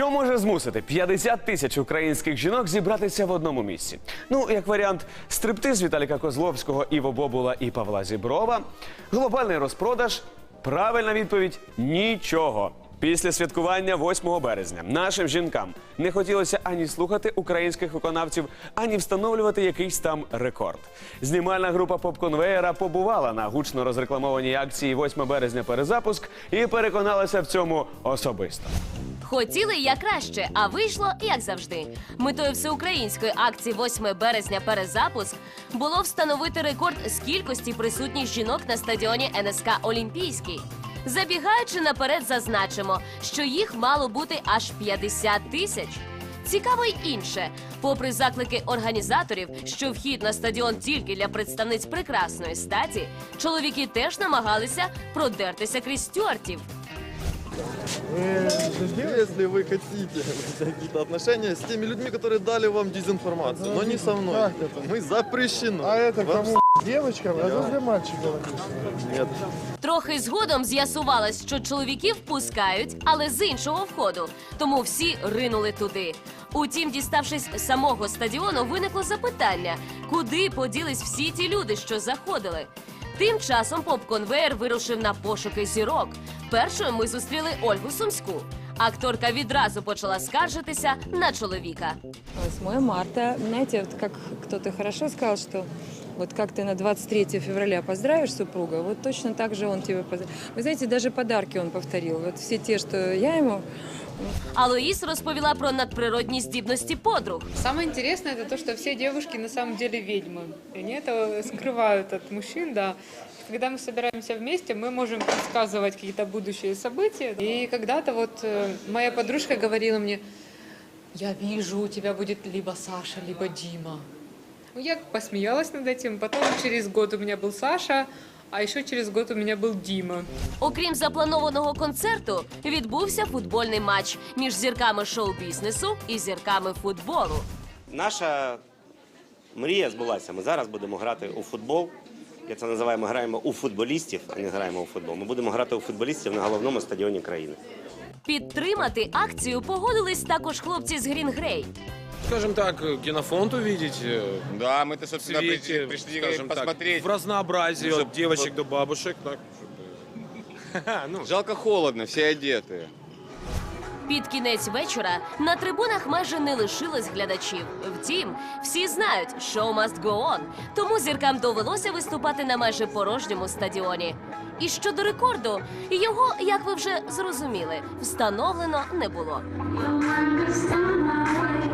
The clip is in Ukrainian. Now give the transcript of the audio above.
Що може змусити 50 тисяч українських жінок зібратися в одному місці? Ну, як варіант, стриптиз Віталіка Козловського, Іво Бобула і Павла Зіброва, глобальний розпродаж. Правильна відповідь нічого. Після святкування 8 березня нашим жінкам не хотілося ані слухати українських виконавців, ані встановлювати якийсь там рекорд. Знімальна група попконвеєра побувала на гучно розрекламованій акції 8 березня перезапуск і переконалася в цьому особисто. Хотіли як краще, а вийшло як завжди. Метою всеукраїнської акції 8 березня перезапуск було встановити рекорд з кількості присутніх жінок на стадіоні НСК Олімпійський. Забігаючи наперед, зазначимо, що їх мало бути аж 50 тисяч. Цікаво й інше. Попри заклики організаторів, що вхід на стадіон тільки для представниць прекрасної статі, чоловіки теж намагалися продертися крізь стюартів. Если вы хотите какие-то отношения с теми людьми, которые дали вам дезинформацию, но не со мной, Как это? мы запрещено. А это Вам кому? Девочкам? А это для мальчиков. написано. Нет. Трохи згодом з'ясувалось, що чоловіків впускають, але з іншого входу. Тому всі ринули туди. Утім, діставшись з самого стадіону, виникло запитання, куди поділись всі ті люди, що заходили. Тим часом поп-конвеєр вирушив на пошуки зірок. Першою ми зустріли Ольгу Сумську. Акторка відразу почала скаржитися на чоловіка. 8 марта. Знаете, вот как кто-то хорошо сказал, что вот как ты на 23 февраля поздравишь супруга, вот точно так же он тебя поздравит. Вы знаете, даже подарки он повторил. Вот все те, что я ему Алоїс розповіла про надприродні здібності подруг. Самое интересное это то, что все девушки на самом деле ведьмы. И они это скрывают от мужчин, да. Когда мы собираемся вместе, мы можем предсказывать какие-то будущие события. И когда-то вот э, моя подружка говорила мне, я вижу, у тебя будет либо Саша, либо Дима. Ну, Я посмеялась над этим. Потом через год у меня был Саша, а еще через год у меня был Дима. Окрім запланованого концерту, відбувся футбольний матч між зірками шоу-бізнесу і зірками футболу. Наша мрія збулася. Ми зараз будемо грати у футбол. Я це називаю, ми граємо у футболістів, а не граємо у футбол. Ми будемо грати у футболістів на головному стадіоні країни. Підтримати акцію погодились також хлопці з Грін Грей. скажем так, генофонд увидеть. э, Да, мы-то, в собственно, цвете, пришли, пришли скажем так, посмотреть. в разнообразии Ну, от чтоб- девочек до бабушек. Так, чтобы- ну, Жалко холодно, все одеты. Під кінець вечора на трибунах майже не лишилось глядачів. Втім, всі знають, show must go on, тому зіркам довелося виступати на майже порожньому стадіоні. І щодо рекорду, його, як ви вже зрозуміли, встановлено не було. You understand